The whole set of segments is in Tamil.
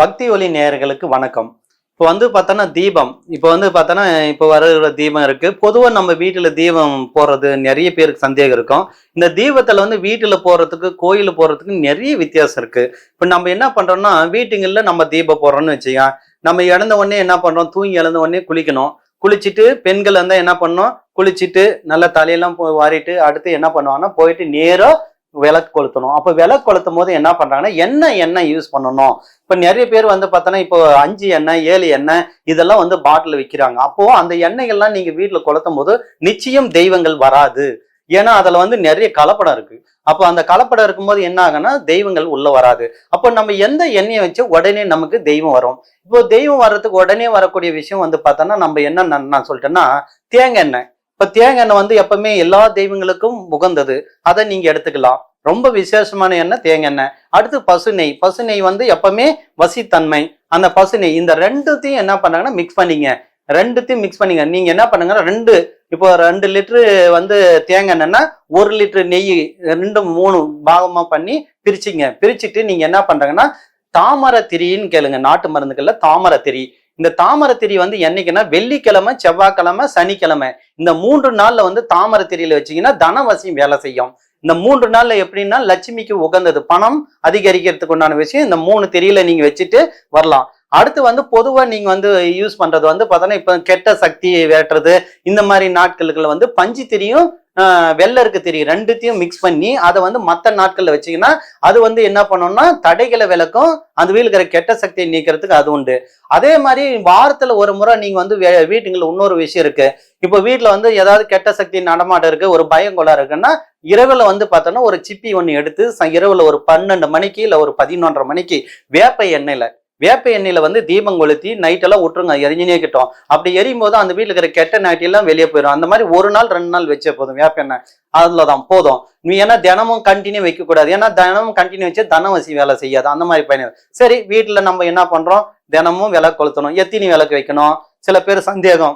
பக்தி ஒளி நேயர்களுக்கு வணக்கம். இப்போ வந்து பார்த்தோன்னா தீபம். இப்போ வந்து பார்த்தோன்னா இப்போ வர தீபம் இருக்கு. பொதுவாக நம்ம வீட்டில் தீபம் போடுறது நிறைய பேருக்கு சந்தேகம் இருக்கும். இந்த தீபத்தில் வந்து வீட்டில் போடுறதுக்கு கோயிலில் போடுறதுக்கு நிறைய வித்தியாசம் இருக்கு. இப்போ நம்ம என்ன பண்ணுறோம்னா வீட்டுங்களில் நம்ம தீபம் போடுறோம்னு வச்சுக்கோங்க. நம்ம இழந்த உடனே என்ன பண்ணுறோம் தூங்கி இழந்த உடனே குளிக்கணும். குளிச்சுட்டு பெண்கள் வந்து என்ன பண்ணோம் குளிச்சுட்டு நல்லா தலையெல்லாம் வாரிட்டு அடுத்து என்ன பண்ணுவாங்கன்னா போயிட்டு நேராக விளக்கு கொளுத்தணும். அப்போ விளக்கு கொளுத்தும் போது என்ன பண்ணுறாங்கன்னா எண்ணெய் எண்ணெய் யூஸ் பண்ணணும்? இப்போ நிறைய பேர் வந்து பார்த்தோன்னா இப்போ அஞ்சு எண்ணெய் ஏழு எண்ணெய் இதெல்லாம் வந்து பாட்டில் விற்கிறாங்க அப்போது அந்த எண்ணெய்கள்லாம் நீங்கள் வீட்டில் கொளுத்தும் போது நிச்சயம் தெய்வங்கள் வராது. ஏன்னா அதில் வந்து நிறைய கலப்படம் இருக்குது அப்போ அந்த கலப்படம் இருக்கும்போது என்ன ஆகுன்னா தெய்வங்கள் உள்ள வராது. அப்போ நம்ம எந்த எண்ணெயை வச்சு உடனே நமக்கு தெய்வம் வரும்? இப்போ தெய்வம் வர்றதுக்கு உடனே வரக்கூடிய விஷயம் வந்து பார்த்தோன்னா நம்ம என்ன நான் சொல்லிட்டேன்னா தேங்காய் எண்ணெய். இப்போ தேங்காய் எண்ணெய் வந்து எப்பவுமே எல்லா தெய்வங்களுக்கும் உகந்தது. அதை நீங்க எடுத்துக்கலாம். ரொம்ப விசேஷமான எண்ணெய் தேங்காய் எண்ணெய். அடுத்து பசு நெய். பசு நெய் வந்து எப்பவுமே வசித்தன்மை. அந்த பசு நெய் இந்த ரெண்டுத்தையும் என்ன பண்ணாங்கன்னா மிக்ஸ் பண்ணிங்க. ரெண்டுத்தையும் மிக்ஸ் பண்ணிங்க. நீங்க என்ன பண்ணுங்க ரெண்டு இப்போ ரெண்டு லிட்டரு வந்து தேங்காய் எண்ணெய்னா ஒரு லிட்டரு நெய் ரெண்டு மூணு பாகமா பண்ணி பிரிச்சிங்க. பிரிச்சுட்டு நீங்க என்ன பண்றாங்கன்னா தாமரை திரின்னு கேளுங்க. நாட்டு மருந்துகள்ல தாமரை திரி இந்த தாமரை திரி வந்து என்னைக்குன்னா வெள்ளிக்கிழமை செவ்வாய்க்கிழமை சனிக்கிழமை. இந்த மூன்று நாள்ல வந்து தாமரை திரியில வச்சீங்கன்னா தனவசியம் வேலை செய்யும். இந்த மூன்று நாள்ல எப்படின்னா லட்சுமிக்கு உகந்தது பணம் அதிகரிக்கிறதுக்கு உண்டான விஷயம் இந்த மூணு திரியில நீங்க வச்சுட்டு வரலாம். அடுத்து வந்து பொதுவா நீங்க வந்து யூஸ் பண்றது வந்து பார்த்தோன்னா இப்ப கெட்ட சக்தி வேட்டுறது இந்த மாதிரி நாட்களுக்குள்ள வந்து பஞ்சு திரியும் வெள்ளை வெள்ளருக்கு தெரியும்? ரெண்டுத்தையும் மிக்ஸ் பண்ணி அதை வந்து மற்ற நாட்களில் வச்சீங்கன்னா அது வந்து என்ன பண்ணோம்னா தடைகளை விளக்கும். அந்த வீலுக்கிற இருக்கிற கெட்ட சக்தியை நீக்கிறதுக்கு அது உண்டு. அதே மாதிரி வாரத்தில் ஒரு முறை நீங்கள் வந்து வே- வீட்டுங்களில் இன்னொரு விஷயம் இருக்குது இப்போ வீட்டில் வந்து ஏதாவது கெட்ட சக்தி நடமாட்டம் இருக்குது ஒரு பயங்கொலா இருக்குன்னா இரவில் வந்து பார்த்தோன்னா ஒரு சிப்பி ஒன்று எடுத்து ச- ஒரு பன்னெண்டு மணிக்கு இல்லை ஒரு பதினொன்றரை மணிக்கு வேப்ப எண்ணெயில் வேப்ப எண்ணெயில் வந்து தீபம் கொளுத்தி நைட்டெல்லாம் விட்டுருங்க எரிஞ்சினே கிட்டோம் அப்படி எரியும் போது அந்த வீட்டில் இருக்கிற கெட்ட நாட்டியெல்லாம் வெளியே போயிடும். அந்த மாதிரி ஒரு நாள் ரெண்டு நாள் வச்சே போதும் வேப்ப எண்ணெய். அதில் தான் போதும். நீ ஏன்னா தினமும் கண்டினியூ வைக்கக்கூடாது. ஏன்னா தினமும் கண்டினியூ வச்சு தனவசி வேலை செய்யாது. அந்த மாதிரி பயணம். சரி வீட்டில் நம்ம என்ன பண்ணுறோம் தினமும் விளக்கு கொளுத்தணும். எத்தினி விளக்கு வைக்கணும்? சில பேர் சந்தேகம்.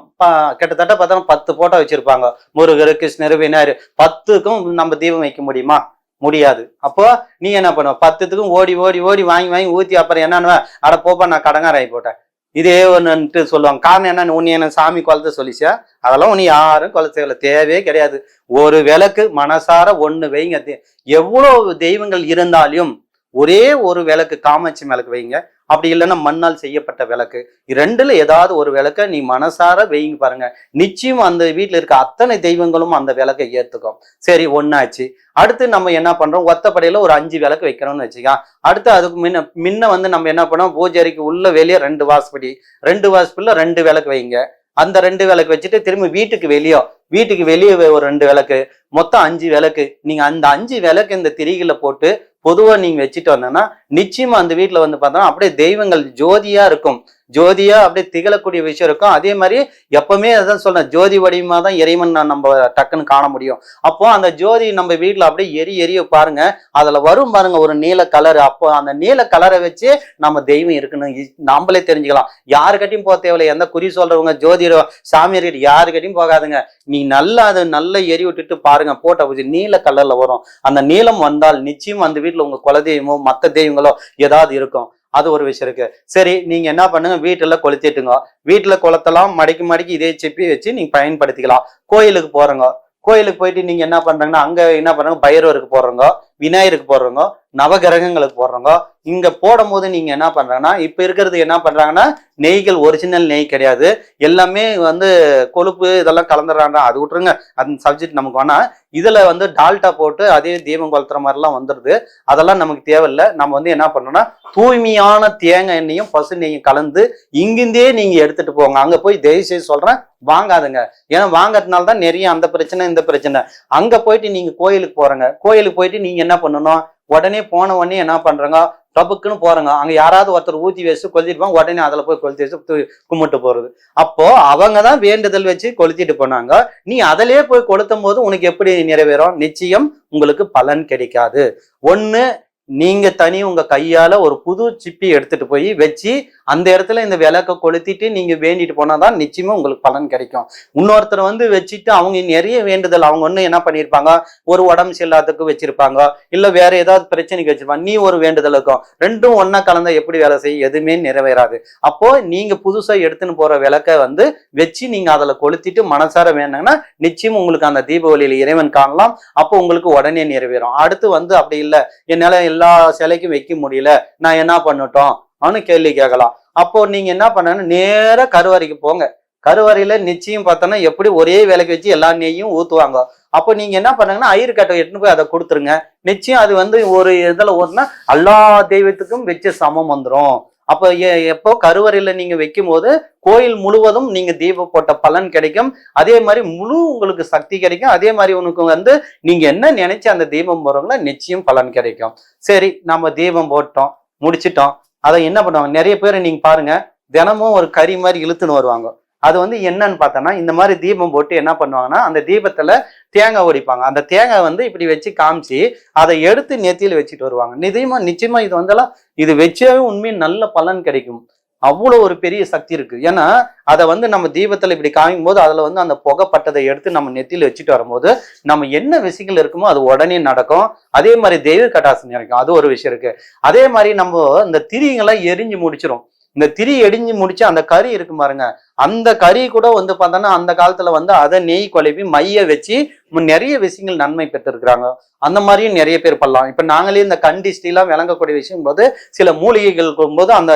கிட்டத்தட்ட பார்த்தோம்னா பத்து போட்டோ வச்சுருப்பாங்க. முருகர் கிருஷ்ணர் விநாயகர். பத்துக்கும் நம்ம தீபம் வைக்க முடியுமா? முடியாது. அப்போ நீ என்ன பண்ணுவ பத்துத்துக்கும் ஓடி ஓடி ஓடி வாங்கி வாங்கி ஊத்தி அப்புறம் என்னன்னு அட போப்பா நான் கடங்காராய் போட்டேன். இதே ஒன்றுன்ட்டு சொல்லுவாங்க. காரணம் என்ன? உன்னை என்ன சாமி குலத்தை சொல்லிச்சா? அதெல்லாம் உன்னை யாரும் குலத்தையில தேவையே கிடையாது. ஒரு விளக்கு மனசார ஒண்ணு வைங்க. தே- எவ்வளவு தெய்வங்கள் இருந்தாலும் ஒரே ஒரு விளக்கு காமாட்சி விளக்கு வைங்க. அப்படி இல்லைன்னா மண்ணால் செய்யப்பட்ட விளக்கு. ரெண்டுல ஏதாவது ஒரு விளக்க நீ மனசார வெயிங்க பாருங்க. நிச்சயம் அந்த வீட்டில் இருக்க அத்தனை தெய்வங்களும் அந்த விளக்கை ஏத்துக்கும். சரி ஒன்னாச்சு அடுத்து நம்ம என்ன பண்றோம்? ஒத்தப்படையில ஒரு அஞ்சு விளக்கு வைக்கிறோம்னு வச்சுக்கா அடுத்து அதுக்கு முன்ன முன்ன வந்து நம்ம என்ன பண்ணோம்? பூஜைக்கு உள்ள வெளியே ரெண்டு வாசப்படி ரெண்டு வாசப்படியில ரெண்டு விளக்கு வைங்க. அந்த ரெண்டு விளக்கு வச்சுட்டு திரும்பி வீட்டுக்கு வெளியோ வீட்டுக்கு வெளியே ஒரு ரெண்டு விளக்கு மொத்தம் அஞ்சு விளக்கு. நீங்க அந்த அஞ்சு விளக்கு இந்த திரிகளை போட்டு பொதுவா நீங்க வச்சுட்டு வந்தோன்னா நிச்சயமா அந்த வீட்டுல வந்து பார்த்தோம்னா அப்படியே தெய்வங்கள் ஜோதியா இருக்கும். ஜோதியா அப்படியே திகழக்கூடிய விஷயம் இருக்கும். அதே மாதிரி எப்பவுமே அதான் சொல்றேன் ஜோதி வடிவமா தான் இறைவன் நான் நம்ம டக்குன்னு காண முடியும். அப்போ அந்த ஜோதி நம்ம வீட்டுல அப்படியே எரி எரிய பாருங்க. அதுல வரும் பாருங்க ஒரு நீல கலர் அப்போ அந்த நீல கலரை வச்சு நம்ம தெய்வம் இருக்குன்னு நம்மளே தெரிஞ்சுக்கலாம். யாருக்கிட்டையும் போக தேவையில்லை. எந்த குறி சொல்றவங்க ஜோதிட சாமியார்கிட்ட யாருக்கிட்டையும் போகாதுங்க. நீ நல்லா அதை நல்லா எரி விட்டுட்டு பாருங்க. போட்ட பூஜை நீல கலர்ல வரும். அந்த நீளம் வந்தால் நிச்சயம் அந்த வீட்டுல உங்க குலதெய்வமோ மத்த தெய்வங்களோ ஏதாவது இருக்கும். அது ஒரு விஷயம் இருக்கு. சரி நீங்க என்ன பண்ணுங்க வீட்டுல கொளுத்திட்டுங்க. வீட்டுல குளத்தெல்லாம் மடிக்கு மடிக்கு இதே சிப்பி வச்சு நீங்க பயன்படுத்திக்கலாம். கோயிலுக்கு போறங்க. கோயிலுக்கு போயிட்டு நீங்க என்ன பண்றாங்கன்னா அங்க என்ன பண்றாங்க பைரவருக்கு போடுறோங்க விநாயகருக்கு போடுறோங்க நவகிரகங்களுக்கு போடுறவங்க இங்க போடும் போது நீங்க என்ன பண்றாங்கன்னா இப்ப இருக்கிறது என்ன பண்றாங்கன்னா நெய்கள் ஒரிஜினல் நெய் கிடையாது. எல்லாமே வந்து கொழுப்பு இதெல்லாம் கலந்துடுறாங்க. அது விட்டுருங்க. அந்த சப்ஜெக்ட் நமக்கு வேணா. இதுல வந்து டால்டா போட்டு அதே தீபம் கொளுத்துற மாதிரிலாம் வந்துடுது. அதெல்லாம் நமக்கு தேவையில்லை. நம்ம வந்து என்ன பண்றோம்னா தூய்மையான தேங்காய் எண்ணெயும் பசு நெய்யும் கலந்து இங்கிருந்தே நீங்க எடுத்துட்டு போங்க. அங்க போய் தயவு செய்து சொல்றேன் வாங்காதுங்க. ஏன்னா வாங்கறதுனால தான் நிறைய அந்த பிரச்சனை இந்த பிரச்சனை. அங்க போயிட்டு நீங்க கோயிலுக்கு போறங்க. கோயிலுக்கு போயிட்டு நீங்க என்ன பண்ணணும்? உடனே போன உடனே என்ன பண்றாங்க? டபுக்குன்னு போறாங்க. அங்க யாராவது ஒருத்தர் ஊத்தி வச்சு கொளுத்திருப்பாங்க உடனே அதுல போய் கொளுத்தி வச்சு கும்பிட்டு போறது. அப்போ அவங்க தான் வேண்டுதல் வச்சு கொளுத்திட்டு போனாங்க. நீ அதிலே போய் கொளுத்தும் போது உனக்கு எப்படி நிறைவேறும்? நிச்சயம் உங்களுக்கு பலன் கிடைக்காது. ஒண்ணு நீங்க தனி உங்க கையால ஒரு புது சிப்பி எடுத்துட்டு போய் வச்சு அந்த இடத்துல இந்த விளக்க கொளுத்திட்டு நீங்க வேண்டிட்டு போனாதான் நிச்சயமா உங்களுக்கு பலன் கிடைக்கும். இன்னொருத்தர் வந்து வச்சுட்டு அவங்க நிறைய வேண்டுதல் அவங்க ஒண்ணு என்ன பண்ணியிருப்பாங்க ஒரு உடம்பு சரியில்லாததுக்கு வச்சிருப்பாங்க. இல்ல வேற ஏதாவது பிரச்சனைக்கு வச்சிருப்பாங்க. நீ ஒரு வேண்டுதல் இருக்கும். ரெண்டும் ஒன்னா கலந்தா எப்படி வேலை செய்ய எதுவுமே நிறைவேறாது. அப்போ நீங்க புதுசா எடுத்துன்னு போற விளக்க வந்து வச்சு நீங்க அதுல கொளுத்திட்டு மனசார வேணுங்கன்னா நிச்சயம் உங்களுக்கு அந்த தீபாவளியில இறைவன் காணலாம். அப்போ உங்களுக்கு உடனே நிறைவேறும். அடுத்து வந்து அப்படி இல்லை. என்னால எல்லா சிலைக்கும் வைக்க முடியல. நான் என்ன பண்ணட்டும்? அவனு கேள்வி கேட்கலாம். அப்போ நீங்க என்ன பண்ணணும்? நேராக கருவறைக்கு போங்க. கருவறையில நிச்சயம் பார்த்தோன்னா எப்படி ஒரே வேலைக்கு வச்சு எல்லா நெய்யும் ஊத்துவாங்க. அப்போ நீங்க என்ன பண்ணுங்கன்னா ஐயர் கட்டை எட்டுன்னு போய் அதை கொடுத்துருங்க. நிச்சயம் அது வந்து ஒரு இதுல ஓட்டுனா எல்லா தெய்வத்துக்கும் வச்சு சமம் வந்துடும் அப்போ எ- எப்போ கருவறையில நீங்க வைக்கும் போது கோயில் முழுவதும் நீங்க தீபம் போட்ட பலன் கிடைக்கும். அதே மாதிரி முழு உங்களுக்கு சக்தி கிடைக்கும். அதே மாதிரி உனக்கு வந்து நீங்க என்ன நினைச்சு அந்த தீபம் போறவங்கள நிச்சயம் பலன் கிடைக்கும். சரி நம்ம தீபம் போட்டோம். முடிச்சிட்டோம். அதை என்ன பண்ணுவாங்க? நிறைய பேர் நீங்க பாருங்க தினமும் ஒரு கறி மாதிரி இழுத்துன்னு வருவாங்க. அது வந்து என்னன்னு பார்த்தோன்னா இந்த மாதிரி தீபம் போட்டு என்ன பண்ணுவாங்கன்னா அந்த தீபத்துல தேங்காய் ஒடிப்பாங்க அந்த தேங்காய் வந்து இப்படி வச்சு காமிச்சு அதை எடுத்து நெத்தியில் வச்சுட்டு வருவாங்க. நிச்சயமா நிச்சயமா இது வந்தெல்லாம் இது வச்சாவே உண்மையும் நல்ல பலன் கிடைக்கும். அவ்வளோ ஒரு பெரிய சக்தி இருக்கு. ஏன்னா அதை வந்து நம்ம தீபத்தில் இப்படி காமிக்கும் போது அதில் வந்து அந்த புகைப்பட்டதை எடுத்து நம்ம நெத்தியில் வச்சுட்டு வரும்போது நம்ம என்ன விஷயங்கள் இருக்குமோ அது உடனே நடக்கும். அதே மாதிரி தெய்வ கட்டாசம் இருக்கும் அது ஒரு விஷயம் இருக்கு. அதே மாதிரி நம்ம இந்த திரிங்களை எரிஞ்சு முடிச்சிடும் இந்த திரி எரிஞ்சு முடிச்சு அந்த கறி இருக்கு பாருங்க. அந்த கறி கூட வந்து பார்த்தோன்னா அந்த காலத்துல வந்து அதை நெய் குழப்பி மைய வச்சு நிறைய விஷயங்கள் நன்மை பெற்றிருக்கிறாங்க. அந்த மாதிரியும் நிறைய பேர் பண்ணலாம். இப்போ நாங்களே இந்த கண்டிஷ்டிலாம் விளங்கக்கூடிய விஷயம் போது சில மூலிகைகள் போது அந்த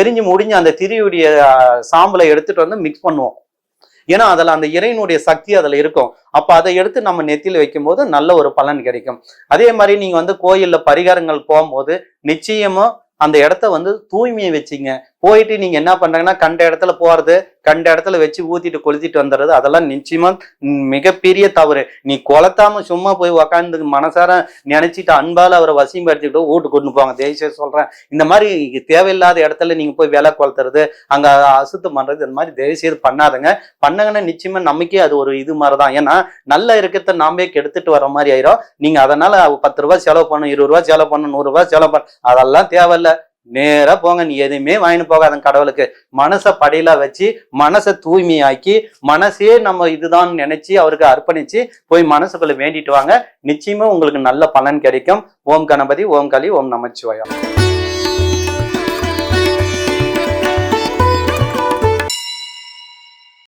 எரிஞ்சு முடிஞ்சு அந்த திரியுடைய சாம்பலை எடுத்துட்டு வந்து மிக்ஸ் பண்ணுவோம். ஏன்னா அதில் அந்த இறையினுடைய சக்தி அதில் இருக்கும். அப்போ அதை எடுத்து நம்ம நெத்தியில் வைக்கும்போது நல்ல ஒரு பலன் கிடைக்கும். அதே மாதிரி நீங்கள் வந்து கோயிலில் பரிகாரங்கள் போகும்போது நிச்சயமாக அந்த இடத்த வந்து தூய்மையை வச்சிங்க. போயிட்டு நீங்க என்ன பண்றாங்கன்னா கண்ட இடத்துல போறது கண்ட இடத்துல வச்சு ஊத்திட்டு கொளுத்திட்டு வந்துடுறது அதெல்லாம் நிச்சயமா மிகப்பெரிய தவறு. நீ கொளத்தாம சும்மா போய் உக்காந்து மனசார நினைச்சிட்டு அன்பால அவரை வசியப்படுத்திட்டு வீட்டு கொண்டு போவாங்க தேசிய சொல்றேன். இந்த மாதிரி தேவையில்லாத இடத்துல நீங்க போய் வேலை கொளுத்துறது அங்க அசுத்தம் பண்றது இந்த மாதிரி தயவு செய்து பண்ணாதுங்க. பண்ணங்கன்னா நிச்சயமா நமக்கே அது ஒரு இது மாதிரிதான். ஏன்னா நல்ல இருக்கிறத நாமே கெடுத்துட்டு வர மாதிரி ஆயிரும். நீங்க அதனால பத்து ரூபாய் செலவு பண்ணணும் இருபது ரூபாய் செலவு பண்ணணும் நூறு ரூபாய் செலவு பண்ண அதெல்லாம் தேவையில்ல. நேரா போங்க. நீ எதுவுமே வாங்கிட்டு போகாத கடவுளுக்கு. மனசை படையில வச்சு மனசை தூய்மையாக்கி மனசே நம்ம இதுதான் நினைச்சு அவருக்கு அர்ப்பணிச்சு போய் மனசுக்குள்ள வேண்டிட்டு வாங்க. நிச்சயமா உங்களுக்கு நல்ல பலன் கிடைக்கும். ஓம் கணபதி ஓம் கலி ஓம் நமச்சிவாயம்.